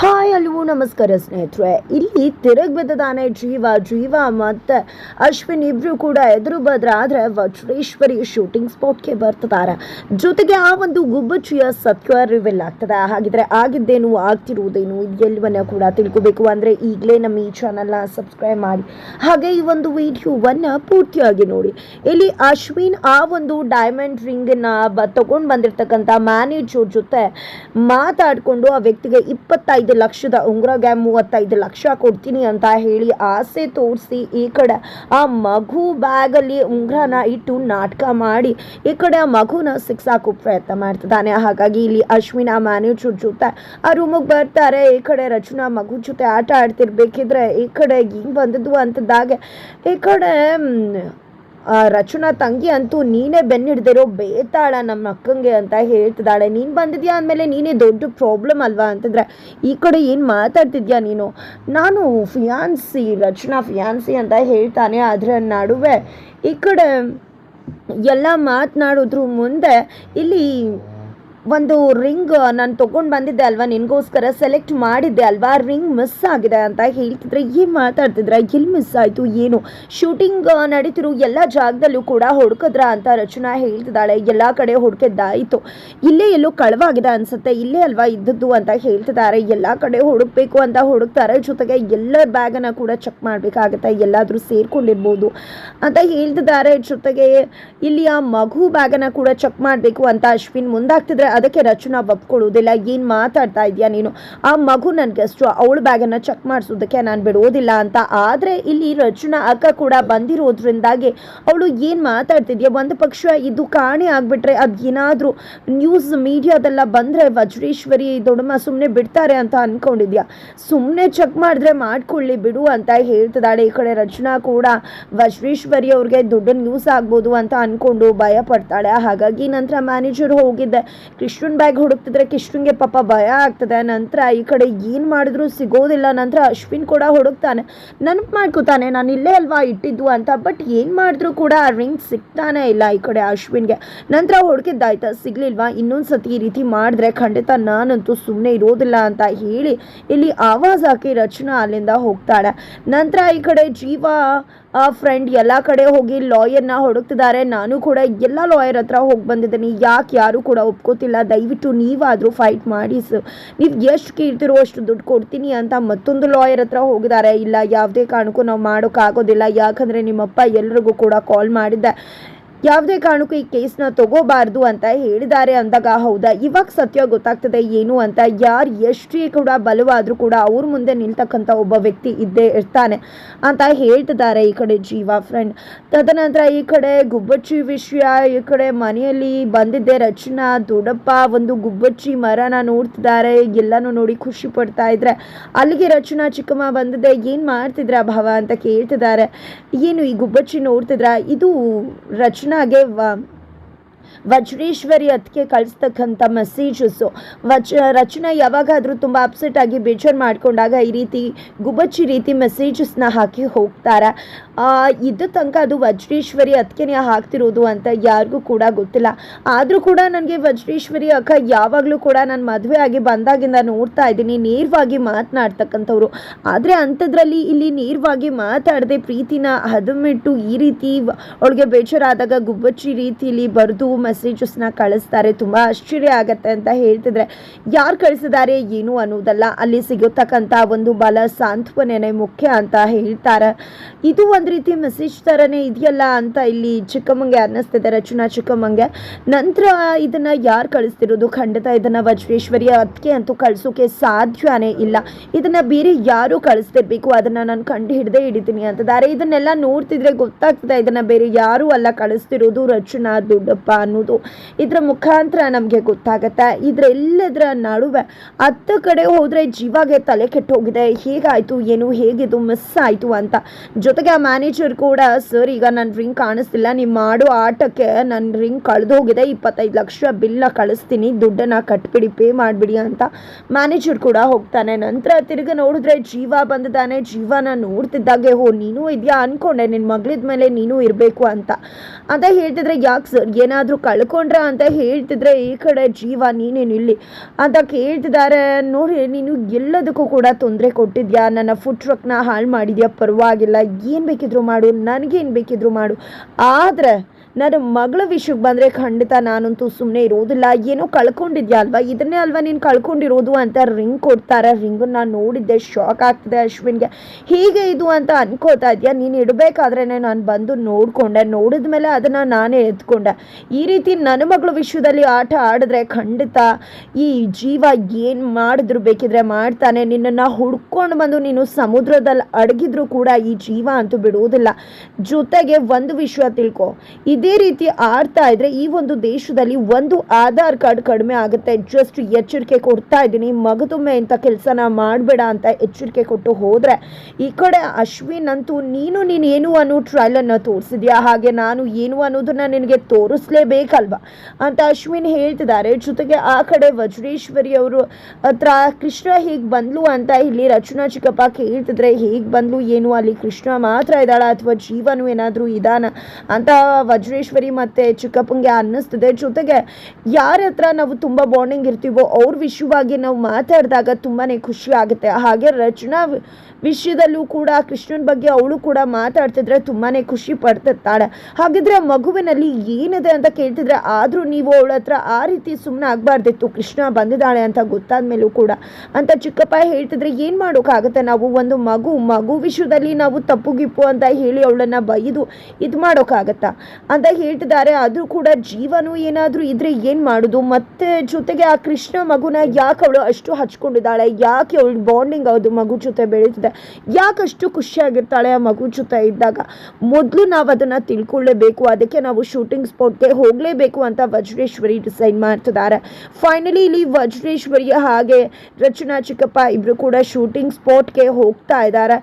Hi ಅಲ್ವೋ, ನಮಸ್ಕಾರ ಸ್ನೇಹಿತರೆ. ಇಲ್ಲಿ ತಿರುಗ್ ಬಿದ್ದದಾನೆ ಜೀವ ಜೀವ ಮತ್ತೆ ಅಶ್ವಿನ್ ಇಬ್ರು ಕೂಡ ಎದುರು ಬದ್ರ ಆದ್ರೆ ವಜ್ರೇಶ್ವರಿ ಶೂಟಿಂಗ್ ಸ್ಪಾಟ್ಗೆ ಬರ್ತಿದ್ದಾರೆ. ಜೊತೆಗೆ ಆ ಒಂದು ಗುಬ್ಬಚ್ಚಿಯ ಸತ್ಯ ರಿವೆಲ್ ಆಗ್ತದೆ. ಹಾಗಿದ್ರೆ ಆಗಿದ್ದೇನು, ಆಗ್ತಿರುವುದೇನು ಎಲ್ಲವನ್ನ ಕೂಡ ತಿಳ್ಕೋಬೇಕು. ಅಂದ್ರೆ ಈಗಲೇ ನಮ್ಮ ಈ ಚಾನಲ್ನ ಸಬ್ಸ್ಕ್ರೈಬ್ ಮಾಡಿ. ಹಾಗೆ ಈ ಒಂದು ವಿಡಿಯೋವನ್ನ ಪೂರ್ತಿಯಾಗಿ ನೋಡಿ. ಇಲ್ಲಿ ಅಶ್ವಿನ್ ಆ ಒಂದು ಡೈಮಂಡ್ ರಿಂಗ್ ಬ ತಗೊಂಡು ಬಂದಿರ್ತಕ್ಕಂಥ ಮ್ಯಾನೇಜರ್ ಜೊತೆ ಮಾತಾಡಿಕೊಂಡು ಆ ವ್ಯಕ್ತಿಗೆ ಇಪ್ಪತ್ತೈದು ಲಕ್ಷದ ಉಂಗುರಗೆ ಮೂವತ್ತೈದು ಲಕ್ಷ ಕೊಡ್ತೀನಿ ಅಂತ ಹೇಳಿ ಆಸೆ ತೋರಿಸಿ ಈ ಕಡೆ ಆ ಮಗು ಬ್ಯಾಗಲ್ಲಿ ಉಂಗುರನ ಇಟ್ಟು ನಾಟಕ ಮಾಡಿ ಈ ಕಡೆ ಆ ಮಗುನ ಸಿಕ್ಸಾಕು ಪ್ರಯತ್ನ ಮಾಡ್ತಿದ್ದಾನೆ. ಹಾಗಾಗಿ ಇಲ್ಲಿ ಅಶ್ವಿನ ಮ್ಯಾನೇಜರ್ ಜೊತೆ ಆ ರೂಮಿಗೆ ಬರ್ತಾರೆ. ಈ ಕಡೆ ರಚನಾ ಮಗು ಜೊತೆ ಆಟ ಆಡ್ತಿರ್ಬೇಕಿದ್ರೆ ಈ ಕಡೆ ಹಿಂಗೆ ಬಂದದ್ದು ಅಂತದಾಗೆ ಈ ಕಡೆ ರಚನಾ ತಂಗಿ ಅಂತೂ ನೀನೇ ಬೆನ್ನಿಡ್ದಿರೋ ಬೇತಾಳ ನಮ್ಮ ಅಕ್ಕಂಗೆ ಅಂತ ಹೇಳ್ತಿದ್ದಾಳೆ. ನೀನು ಬಂದಿದ್ಯಾ ಅಂದಮೇಲೆ ನೀನೇ ದೊಡ್ಡ ಪ್ರಾಬ್ಲಮ್ ಅಲ್ವಾ ಅಂತಂದ್ರೆ, ಈ ಕಡೆ ಏನು ಮಾತಾಡ್ತಿದ್ಯಾ ನೀನು? ನಾನು ಫಿಯಾನ್ಸಿ ರಚನಾ ಫಿಯಾನ್ಸಿ ಅಂತ ಹೇಳ್ತಾನೆ ಅದರ ನಡುವೆ ಈ ಕಡೆ ಎಲ್ಲ ಮಾತನಾಡೋದ್ರ ಮುಂದೆ ಇಲ್ಲಿ ಒಂದು ರಿಂಗ್ ನಾನು ತೊಗೊಂಡು ಬಂದಿದ್ದೆ ಅಲ್ವಾ, ನಿನಗೋಸ್ಕರ ಸೆಲೆಕ್ಟ್ ಮಾಡಿದ್ದೆ ಅಲ್ವಾ ರಿಂಗ್ ಮಿಸ್ ಆಗಿದೆ ಅಂತ ಹೇಳ್ತಿದ್ರೆ ಏನು ಮಾತಾಡ್ತಿದ್ರೆ ಎಲ್ಲಿ ಮಿಸ್ ಆಯಿತು, ಏನು? ಶೂಟಿಂಗ್ ನಡೀತಿರು ಎಲ್ಲ ಜಾಗದಲ್ಲೂ ಕೂಡ ಹುಡುಕಿದ್ರ ಅಂತ ರಚನಾ ಹೇಳ್ತಿದ್ದಾಳೆ, ಎಲ್ಲ ಕಡೆ ಹುಡುಕಿದ್ದಾಯಿತು. ಇಲ್ಲೇ ಎಲ್ಲೋ ಕಳವಾಗಿದೆ ಅನಿಸುತ್ತೆ, ಇಲ್ಲೇ ಅಲ್ವಾ ಇದ್ದದ್ದು ಅಂತ ಹೇಳ್ತಿದ್ದಾರೆ, ಎಲ್ಲ ಕಡೆ ಹುಡುಕ್ಬೇಕು ಅಂತ ಹುಡುಕ್ತಾರೆ, ಜೊತೆಗೆ ಎಲ್ಲರ ಬ್ಯಾಗನ್ನು ಕೂಡ ಚೆಕ್ ಮಾಡಬೇಕಾಗತ್ತೆ, ಎಲ್ಲಾದರೂ ಸೇರ್ಕೊಂಡಿರ್ಬೋದು ಅಂತ ಹೇಳ್ತಿದ್ದಾರೆ. ಜೊತೆಗೆ ಇಲ್ಲಿಯ ಮಗು ಬ್ಯಾಗನ್ನು ಕೂಡ ಚೆಕ್ ಮಾಡಬೇಕು ಅಂತ ಅಶ್ವಿನ್ ಮುಂದಾಗ್ತಿದ್ರೆ ಅದಕ್ಕೆ ರಚನಾ ಒಪ್ಕೊಳ್ಳೋದಿಲ್ಲ ಏನು ಮಾತಾಡ್ತಾ ಇದೆಯಾ ನೀನು? ಆ ಮಗು ನನಗೆ ಅಷ್ಟು ಅವಳ ಬ್ಯಾಗನ್ನು ಚೆಕ್ ಮಾಡಿಸೋದಕ್ಕೆ ನಾನು ಬಿಡೋದಿಲ್ಲ ಅಂತ. ಆದರೆ ಇಲ್ಲಿ ರಚನಾ ಅಕ್ಕ ಕೂಡ ಬಂದಿರೋದ್ರಿಂದಾಗಿ ಅವಳು ಏನು ಮಾತಾಡ್ತಿದ್ಯಾ? ಒಂದು ಪಕ್ಷ ಇದು ಕಾಣೆ ಆಗಿಬಿಟ್ರೆ ಅದು ಏನಾದರೂ ನ್ಯೂಸ್ ಮೀಡಿಯಾದೆಲ್ಲ ಬಂದರೆ ವಜ್ರೇಶ್ವರಿ ದೊಡ್ಡಮ್ಮ ಸುಮ್ಮನೆ ಬಿಡ್ತಾರೆ ಅಂತ ಅಂದ್ಕೊಂಡಿದ್ಯಾ ಸುಮ್ಮನೆ ಚೆಕ್ ಮಾಡಿದ್ರೆ ಮಾಡ್ಕೊಳ್ಳಿ ಬಿಡು ಅಂತ ಹೇಳ್ತಿದ್ದಾಳೆ. ಈ ಕಡೆ ರಚನಾ ಕೂಡ ವಜ್ರೇಶ್ವರಿ ಅವ್ರಿಗೆ ದೊಡ್ಡ ನ್ಯೂಸ್ ಆಗ್ಬೋದು ಅಂತ ಅಂದ್ಕೊಂಡು ಭಯ ಪಡ್ತಾಳೆ ಹಾಗಾಗಿ ನಂತರ ಮ್ಯಾನೇಜರ್ ಹೋಗಿದ್ದೆ. ಕೃಷ್ಣನ್ ಬ್ಯಾಗ್ ಹುಡುಕ್ತಿದ್ರೆ ಕಿಶ್ರುನ್ಗೆ ಪಾಪ ಭಯ ಆಗ್ತದೆ. ನಂತರ ಈ ಕಡೆ ಏನು ಮಾಡಿದ್ರು ಸಿಗೋದಿಲ್ಲ. ನಂತರ ಅಶ್ವಿನ್ ಕೂಡ ಹುಡುಕ್ತಾನೆ. ನೆನಪು ಮಾಡ್ಕೋತಾನೆ, ನಾನು ಇಲ್ಲೇ ಅಲ್ವಾ ಇಟ್ಟಿದ್ದು ಅಂತ. ಬಟ್ ಏನು ಮಾಡಿದ್ರು ಕೂಡ ಆ ರಿಂಗ್ ಸಿಗ್ತಾನೆ ಇಲ್ಲ ಈ ಕಡೆ ಅಶ್ವಿನ್ಗೆ. ನಂತರ ಹುಡುಕಿದ್ದಾಯ್ತಾ ಸಿಗ್ಲಿಲ್ವಾ? ಇನ್ನೊಂದು ಸತಿ ಈ ರೀತಿ ಮಾಡಿದ್ರೆ ಖಂಡಿತ ನಾನಂತೂ ಸುಮ್ಮನೆ ಇರೋದಿಲ್ಲ ಅಂತ ಹೇಳಿ ಇಲ್ಲಿ ಆವಾಜ್ ಹಾಕಿ ರಚನಾ ಅಲ್ಲಿಂದ ಹೋಗ್ತಾಳೆ. ನಂತರ ಈ ಕಡೆ ಜೀವ ಫ್ರೆಂಡ್ ಎಲ್ಲ ಕಡೆ ಹೋಗಿ ಲಾಯರ್ನ ಹುಡುಕ್ತಿದ್ದಾರೆ. ನಾನು ಕೂಡ ಎಲ್ಲ ಲಾಯರ್ ಹತ್ರ ಹೋಗಿ ಬಂದಿದ್ದೀನಿ. ಯಾಕೆ ಯಾರು ಕೂಡ ಒಪ್ಕೋತಿಲ್ಲ. ದಯವಿಟ್ಟು ನೀವಾದರೂ ಫೈಟ್ ಮಾಡಿ ಸರ್ ನೀವು ಎಷ್ಟು ಕೇಳ್ತಿರೋ ಅಷ್ಟು ದುಡ್ಡು ಕೊಡ್ತೀನಿ ಅಂತ ಮತ್ತೊಂದು ಲಾಯರ್ ಹತ್ರ ಹೋಗಿದ್ದಾರೆ. ಇಲ್ಲ, ಯಾವುದೇ ಕಾರಣಕ್ಕೂ ನಾವು ಮಾಡೋಕ್ಕಾಗೋದಿಲ್ಲ ಯಾಕಂದರೆ ನಿಮ್ಮಪ್ಪ ಎಲ್ರಿಗೂ ಕೂಡ ಕಾಲ್ ಮಾಡಿದ್ದೆ. ಯಾವುದೇ ಕಾರಣಕ್ಕೂ ಈ ಕೇಸ್ನ ತಗೋಬಾರ್ದು ಅಂತ ಹೇಳಿದ್ದಾರೆ. ಅಂದಾಗ ಹೌದಾ? ಇವಾಗ ಸತ್ಯ ಗೊತ್ತಾಗ್ತದೆ ಏನು ಅಂತ. ಯಾರು ಎಷ್ಟೇ ಕೂಡ ಬಲವಾದರೂ ಕೂಡ ಅವ್ರ ಮುಂದೆ ನಿಲ್ತಕ್ಕಂಥ ಒಬ್ಬ ವ್ಯಕ್ತಿ ಇದ್ದೇ ಇರ್ತಾನೆ ಅಂತ ಹೇಳ್ತಿದ್ದಾರೆ ಈ ಕಡೆ ಜೀವ ಫ್ರೆಂಡ್ ತದನಂತರ ಈ ಕಡೆ ಗುಬ್ಬಚ್ಚಿ ವಿಷಯ, ಈ ಕಡೆ ಮನೆಯಲ್ಲಿ ಬಂದಿದ್ದೆ ರಚನಾ, ದೊಡ್ಡಪ್ಪ ಒಂದು ಗುಬ್ಬಚ್ಚಿ ಮರನ ನೋಡ್ತಿದ್ದಾರೆ. ಎಲ್ಲನೂ ನೋಡಿ ಖುಷಿ ಪಡ್ತಾ ಇದ್ರೆ, ಅಲ್ಲಿಗೆ ರಚನಾ ಚಿಕ್ಕಮ್ಮ ಬಂದಿದ್ದೆ ಏನು ಮಾಡ್ತಿದ್ರ ಭಾವ ಅಂತ ಕೇಳ್ತಿದ್ದಾರೆ. ಏನು ಈ ಗುಬ್ಬಚ್ಚಿ ನೋಡ್ತಿದ್ರ? ಇದು I gave um, ವಜ್ರೇಶ್ವರಿ ಅದಕ್ಕೆ ಕಳಿಸ್ತಕ್ಕಂಥ ಮೆಸೇಜಸ್ಸು ವಚ್ ರಚನಾ ಯಾವಾಗಾದರೂ ತುಂಬ ಅಪ್ಸೆಟ್ ಆಗಿ ಬೇಜಾರು ಮಾಡ್ಕೊಂಡಾಗ ಈ ರೀತಿ ಗುಬ್ಬಚ್ಚಿ ರೀತಿ ಮೆಸೇಜಸ್ನ ಹಾಕಿ ಹೋಗ್ತಾರೆ. ಇದ್ದ ತನಕ ಅದು ವಜ್ರೇಶ್ವರಿ ಅದಕ್ಕೆ ಹಾಕ್ತಿರೋದು ಅಂತ ಯಾರಿಗೂ ಕೂಡ ಗೊತ್ತಿಲ್ಲ. ಆದರೂ ಕೂಡ ನನಗೆ ವಜ್ರೇಶ್ವರಿ ಅಕ್ಕ ಯಾವಾಗಲೂ ಕೂಡ ನಾನು ಮದುವೆ ಆಗಿ ಬಂದಾಗಿಂದ ನೋಡ್ತಾ ಇದ್ದೀನಿ, ನೇರವಾಗಿ ಮಾತನಾಡ್ತಕ್ಕಂಥವ್ರು. ಆದರೆ ಅಂಥದ್ರಲ್ಲಿ ಇಲ್ಲಿ ನೇರವಾಗಿ ಮಾತಾಡದೆ ಪ್ರೀತಿನ ಹದಮಿಟ್ಟು ಈ ರೀತಿ ಅವಳಿಗೆ ಬೇಜಾರಾದಾಗ ಗುಬ್ಬಚ್ಚಿ ರೀತಿಲಿ ಬರೆದು ಮೆಸೇಜಸ್ನ ಕಳಿಸ್ತಾರೆ, ತುಂಬ ಆಶ್ಚರ್ಯ ಆಗತ್ತೆ ಅಂತ ಹೇಳ್ತಿದ್ರೆ, ಯಾರು ಕಳಿಸಿದ್ದಾರೆ, ಏನು ಅನ್ನೋದಲ್ಲ ಅಲ್ಲಿ ಸಿಗತಕ್ಕಂಥ ಒಂದು ಬಲ ಸಾಂತ್ವನೇ ಮುಖ್ಯ ಅಂತ ಹೇಳ್ತಾರೆ. ಇದು ಒಂದು ರೀತಿ ಮೆಸೇಜ್ ಥರನೇ ಇದೆಯಲ್ಲ ಅಂತ ಇಲ್ಲಿ ಚಿಕ್ಕಮ್ಮಂಗೆ ಅನ್ನಿಸ್ತಿದೆ, ರಚನಾ ಚಿಕ್ಕಮ್ಮಂಗೆ ನಂತರ ಇದನ್ನು ಯಾರು ಕಳಿಸ್ತಿರೋದು? ಖಂಡಿತ ಇದನ್ನು ವಜ್ರೇಶ್ವರಿಯ ಅದಕ್ಕೆ ಅಂತೂ ಕಳಿಸೋಕೆ ಸಾಧ್ಯನೇ ಇಲ್ಲ. ಇದನ್ನು ಬೇರೆ ಯಾರು ಕಳಿಸ್ತಿರ್ಬೇಕು? ಅದನ್ನು ನಾನು ಕಂಡು ಹಿಡ್ದೇ ಹಿಡಿತೀನಿ ಅಂತಿದ್ದಾರೆ ಇದನ್ನೆಲ್ಲ ನೋಡ್ತಿದ್ರೆ ಗೊತ್ತಾಗ್ತದೆ, ಇದನ್ನು ಬೇರೆ ಯಾರೂ ಅಲ್ಲ ಕಳಿಸ್ತಿರೋದು. ರಚನಾ ದೊಡ್ಡಪ್ಪ ಅನ್ನೋದು ಇದ್ರ ಮುಖಾಂತರ ನಮಗೆ ಗೊತ್ತಾಗತ್ತೆ. ಇದ್ರೆಲ್ಲದರ ನಡುವೆ ಹತ್ತು ಕಡೆ ಹೋದ್ರೆ ಜೀವಾಗೆ ತಲೆ ಕೆಟ್ಟೋಗಿದೆ ಹೇಗಾಯ್ತು, ಏನು, ಹೇಗಿದು ಮಿಸ್ ಆಯ್ತು ಅಂತ. ಜೊತೆಗೆ ಆ ಮ್ಯಾನೇಜರ್ ಕೂಡ ಸರ್ ಈಗ ನನ್ನ ರಿಂಗ್ ಕಾಣಿಸ್ತಿಲ್ಲ. ನೀವು ಮಾಡೋ ಆಟಕ್ಕೆ ನನ್ನ ರಿಂಗ್ ಕಳೆದು ಹೋಗಿದೆ. ಇಪ್ಪತ್ತೈದು ಲಕ್ಷ ಬಿಲ್ನ ಕಳಿಸ್ತೀನಿ. ದುಡ್ಡನ್ನ ಕಟ್ಬಿಡಿ ಪೇ ಮಾಡಿಬಿಡಿ ಅಂತ ಮ್ಯಾನೇಜರ್ ಕೂಡ ಹೋಗ್ತಾನೆ. ನಂತರ ತಿರುಗಿ ನೋಡಿದ್ರೆ ಜೀವ ಬಂದಿದ್ದಾನೆ. ಜೀವನ ನೋಡ್ತಿದ್ದಾಗೆ ಹೋ ನೀನು ಇದೆಯಾ? ಅನ್ಕೊಂಡೆ. ನಿನ್ನ ಮಗಳಿದ ಮೇಲೆ ನೀನು ಇರಬೇಕು ಅಂತ. ಅಂತ ಹೇಳ್ತಿದ್ರೆ, ಯಾಕೆ ಸರ್ ಏನಾದರೂ ಕಳ್ಕೊಂಡ್ರ ಅಂತ ಹೇಳ್ತಿದ್ರೆ ಈ ಕಡೆ ಜೀವ ನೀನೇನು ಇಲ್ಲಿ ಅಂತ ಕೇಳ್ತಿದ್ದಾರೆ. ನೋಡಿ, ನೀನು ಎಲ್ಲದಕ್ಕೂ ಕೂಡ ತೊಂದರೆ ಕೊಟ್ಟಿದ್ಯಾ? ನನ್ನ ಫುಡ್ ಟ್ರಕ್ನ ಹಾಳು ಮಾಡಿದ್ಯಾ? ಪರವಾಗಿಲ್ಲ. ಏನು ಬೇಕಿದ್ರು ಮಾಡು. ನನಗೇನು ಬೇಕಿದ್ರು ಮಾಡು. ಆದರೆ ನನ್ನ ಮಗಳ ವಿಷಯಕ್ಕೆ ಬಂದರೆ ಖಂಡಿತ ನಾನಂತೂ ಸುಮ್ಮನೆ ಇರೋದಿಲ್ಲ. ಏನೋ ಕಳ್ಕೊಂಡಿದ್ಯಾ ಅಲ್ವಾ? ಇದನ್ನೇ ಅಲ್ವಾ ನೀನು ಕಳ್ಕೊಂಡಿರೋದು ಅಂತ ರಿಂಗ್ ಕೊಡ್ತಾರೆ. ರಿಂಗನ್ನು ನಾನು ನೋಡಿದ್ದೆ ಶಾಕ್ ಆಗ್ತಿದೆ ಅಶ್ವಿನ್ಗೆ. ಹೀಗೆ ಇದು ಅಂತ ಅನ್ಕೋತಾ ಇದೆಯಾ? ನೀನು ಇಡಬೇಕಾದ್ರೆ ನಾನು ಬಂದು ನೋಡಿಕೊಂಡೆ. ನೋಡಿದ ಮೇಲೆ ಅದನ್ನು ನಾನೇ ಎತ್ಕೊಂಡೆ. ಈ ರೀತಿ ನನ್ನ ಮಗಳ ವಿಷಯದಲ್ಲಿ ಆಟ ಆಡಿದ್ರೆ ಖಂಡಿತ ಈ ಜೀವ ಏನು ಮಾಡಿದ್ರು ಬೇಕಿದ್ರೆ ಮಾಡ್ತಾನೆ. ನಿನ್ನನ್ನು ಹುಡ್ಕೊಂಡು ಬಂದು ನೀನು ಸಮುದ್ರದಲ್ಲಿ ಅಡಗಿದ್ರು ಕೂಡ ಈ ಜೀವ ಅಂತೂ ಬಿಡುವುದಿಲ್ಲ. ಜೊತೆಗೆ ಒಂದು ವಿಷಯ ತಿಳ್ಕೊ. ಇದೇ ರೀತಿ ಆಡ್ತಾ ಇದ್ರೆ ಈ ಒಂದು ದೇಶದಲ್ಲಿ ಒಂದು ಆಧಾರ್ ಕಾರ್ಡ್ ಕಡಿಮೆ ಆಗುತ್ತೆ. ಜಸ್ಟ್ ಎಚ್ಚರಿಕೆ ಕೊಡ್ತಾ ಇದ್ದೀನಿ. ಮಗದೊಮ್ಮೆ ಇಂಥ ಕೆಲಸನ ಮಾಡಬೇಡ ಅಂತ ಎಚ್ಚರಿಕೆ ಕೊಟ್ಟು ಹೋದರೆ ಈ ಕಡೆ ಅಶ್ವಿನ್ ಅಂತೂ ನೀನು ನೀನು ಏನು ಅನ್ನೋ ಟ್ರಯಲನ್ನು ತೋರಿಸಿದ್ಯಾ? ಹಾಗೆ ನಾನು ಏನು ಅನ್ನೋದನ್ನ ನಿನಗೆ ತೋರಿಸ್ಲೇಬೇಕಲ್ವಾ? ಅಂತ ಅಶ್ವಿನ್ ಹೇಳ್ತಿದ್ದಾರೆ. ಜೊತೆಗೆ ಆ ಕಡೆ ವಜ್ರೇಶ್ವರಿ ಅವರು ಹತ್ರ ಕೃಷ್ಣ ಹೀಗೆ ಬಂದ್ಲು ಅಂತ ಇಲ್ಲಿ ರಚನಾ ಚಿಕ್ಕಪ್ಪ ಕೇಳ್ತಿದ್ರೆ, ಹೇಗೆ ಬಂದ್ಲು, ಏನು ಅಲ್ಲಿ ಕೃಷ್ಣ ಮಾತ್ರ ಇದ್ದಾಳ ಅಥವಾ ಜೀವನು ಏನಾದರೂ ಇದಾನ? ಅಂತ ವಜ್ರೇಶ್ವರಿ ಮತ್ತೆ ಚಿಕ್ಕಪ್ಪಂಗೆ ಅನ್ನಿಸ್ತದೆ. ಜೊತೆಗೆ ಯಾರ ಹತ್ರ ನಾವು ತುಂಬ ಬಾಂಡಿಂಗ್ ಇರ್ತೀವೋ ಅವ್ರ ವಿಷಯವಾಗಿ ನಾವು ಮಾತಾಡಿದಾಗ ತುಂಬಾ ಖುಷಿ ಆಗುತ್ತೆ. ಹಾಗೆ ರಚನಾ ವಿಷಯದಲ್ಲೂ ಕೂಡ ಕೃಷ್ಣನ ಬಗ್ಗೆ ಅವಳು ಕೂಡ ಮಾತಾಡ್ತಿದ್ರೆ ತುಂಬಾ ಖುಷಿ ಪಡ್ತಿರ್ತಾಳೆ. ಹಾಗಿದ್ರೆ ಮಗುವಿನಲ್ಲಿ ಏನಿದೆ ಅಂತ ಕೇಳ್ತಿದ್ರೆ ಆದರೂ ನೀವು ಅವಳ ಹತ್ರ ಆ ರೀತಿ ಸುಮ್ಮನೆ ಆಗಬಾರ್ದಿತ್ತು. ಕೃಷ್ಣ ಬಂದಿದ್ದಾಳೆ ಅಂತ ಗೊತ್ತಾದ ಮೇಲೂ ಕೂಡ. ಅಂತ ಚಿಕ್ಕಪ್ಪ ಹೇಳ್ತಿದ್ರೆ ಏನು ಮಾಡೋಕ್ಕಾಗುತ್ತೆ? ನಾವು ಒಂದು ಮಗು ಮಗು ವಿಷಯದಲ್ಲಿ ನಾವು ತಪ್ಪು ಗಿಪ್ಪು ಅಂತ ಹೇಳಿ ಅವಳನ್ನು ಬೈದು ಇದು ಮಾಡೋಕ್ಕಾಗತ್ತಾ? ಅಂತ ಹೇಳ್ತಿದ್ದಾರೆ. ಆದರೂ ಕೂಡ ಜೀವನು ಏನಾದರೂ ಇದ್ರೆ ಏನು ಮಾಡೋದು? ಮತ್ತೆ ಜೊತೆಗೆ ಆ ಕೃಷ್ಣ ಮಗುನ ಯಾಕೆ ಅವಳು ಅಷ್ಟು ಹಚ್ಕೊಂಡಿದ್ದಾಳೆ? ಯಾಕೆ ಅವಳು ಬಾಂಡಿಂಗ್ ಅದು ಮಗು ಜೊತೆ ಬೆಳೀತಿದೆ? ಯಾಕೆ ಯಾಕಷ್ಟು ಖುಷಿಯಾಗಿರ್ತಾಳೆ ಆ ಮಗು ಜೊತೆ ಇದ್ದಾಗ? ಮೊದಲು ನಾವು ಅದನ್ನು ತಿಳ್ಕೊಳ್ಳೇಬೇಕು. ಅದಕ್ಕೆ ನಾವು ಶೂಟಿಂಗ್ ಸ್ಪಾಟ್ಗೆ ಹೋಗಲೇಬೇಕು ಅಂತ ವಜ್ರೇಶ್ವರಿ ಡಿಸೈಡ್ ಮಾಡ್ತಿದ್ದಾರೆ. ಫೈನಲಿ ಇಲ್ಲಿ ವಜ್ರೇಶ್ವರಿ ಹಾಗೆ ರಚನಾ ಚಿಕ್ಕಪ್ಪ ಇಬ್ಬರು ಕೂಡ ಶೂಟಿಂಗ್ ಸ್ಪಾಟ್ಗೆ ಹೋಗ್ತಾ ಇದ್ದಾರೆ.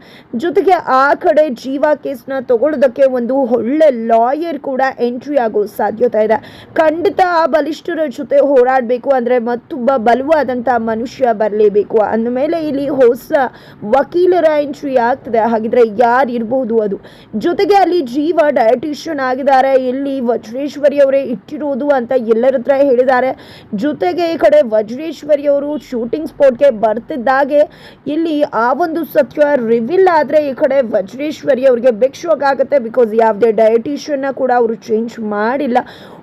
ಜೊತೆಗೆ ಆ ಕಡೆ ಜೀವ ಕೇಸ್ನ ತಗೊಳ್ಳೋದಕ್ಕೆ ಒಂದು ಒಳ್ಳೆ ಲಾಯರ್ ಕೂಡ ಎಂಟ್ರಿ ಆಗೋ ಸಾಧ್ಯತೆ ಇದೆ. ಖಂಡಿತ ಆ ಬಲಿಷ್ಠರ ಜೊತೆ ಹೋರಾಡಬೇಕು ಅಂದರೆ ಮತ್ತೊಬ್ಬ ಬಲವಾದಂಥ ಮನುಷ್ಯ ಬರಲೇಬೇಕು. ಅಂದಮೇಲೆ ಇಲ್ಲಿ ಹೊಸ ವಕೀಲರ ಎಂಟ್ರಿ ಆಗ್ತದೆ. ಹಾಗಿದ್ರೆ ಯಾರು ಇರಬಹುದು ಅದು? ಜೊತೆಗೆ ಅಲ್ಲಿ ಜೀವ ಡಯಟಿಷಿಯನ್ ಆಗಿದ್ದಾರೆ. ಇಲ್ಲಿ ವಜ್ರೇಶ್ವರಿ ಅವರೇ ಇಟ್ಟಿರೋದು ಅಂತ ಎಲ್ಲರ ಹತ್ರ ಹೇಳಿದ್ದಾರೆ. ಜೊತೆಗೆ ಈ ಕಡೆ ವಜ್ರೇಶ್ವರಿ ಅವರು ಶೂಟಿಂಗ್ ಸ್ಪಾಟ್ಗೆ ಬರ್ತಿದ್ದಾಗೆ ಇಲ್ಲಿ ಆ ಒಂದು ಸತ್ಯ ರಿವಿಲ್ ಆದರೆ ಈ ಕಡೆ ವಜ್ರೇಶ್ವರಿ ಅವರಿಗೆ ಬಿಗ್ ಶಾಕ್ ಆಗುತ್ತೆ ಬಿಕಾಸ್ ಯಾವುದೇ ಡಯಟಿಷಿಯನ್ನ ಕೂಡ ಅವರು ಚೇಂಜ್ ಮಾಡಿಲ್ಲ.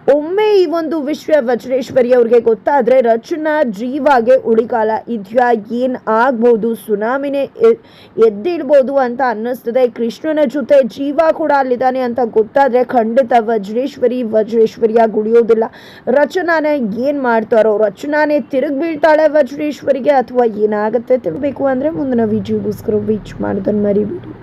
ಒಮ್ಮೆ ಈ ಒಂದು ವಿಶ್ವ ವಜ್ರೇಶ್ವರಿ ಅವ್ರಿಗೆ ಗೊತ್ತಾದ್ರೆ ರಚನಾ ಜೀವಾಗೆ ಉಳಿಕಾಲ ಇದೆಯಾ, ಏನು ಆಗ್ಬೋದು? ಸುನಾಮಿನೇ ಎದ್ದಿಡ್ಬೋದು ಅಂತ ಅನ್ನಿಸ್ತದೆ. ಕೃಷ್ಣನ ಜೊತೆ ಜೀವ ಕೂಡ ಅಲ್ಲಿದ್ದಾನೆ ಅಂತ ಗೊತ್ತಾದ್ರೆ ಖಂಡಿತ ವಜ್ರೇಶ್ವರಿ ವಜ್ರೇಶ್ವರಿಯಾಗಿ ಉಳಿಯೋದಿಲ್ಲ ರಚನಾನೇ ಏನು ಮಾಡ್ತಾರೋ, ರಚನಾನೇ ತಿರುಗಿ ಬೀಳ್ತಾಳೆ ವಜ್ರೇಶ್ವರಿಗೆ ಅಥವಾ ಏನಾಗುತ್ತೆ ತಿಳ್ಬೇಕು ಅಂದರೆ ಮುಂದಿನ ವಿಡಿಯೋಗೋಸ್ಕರ ವೀಚ್ ಮಾಡೋದನ್ನು ಮರಿಬೇಡಿ.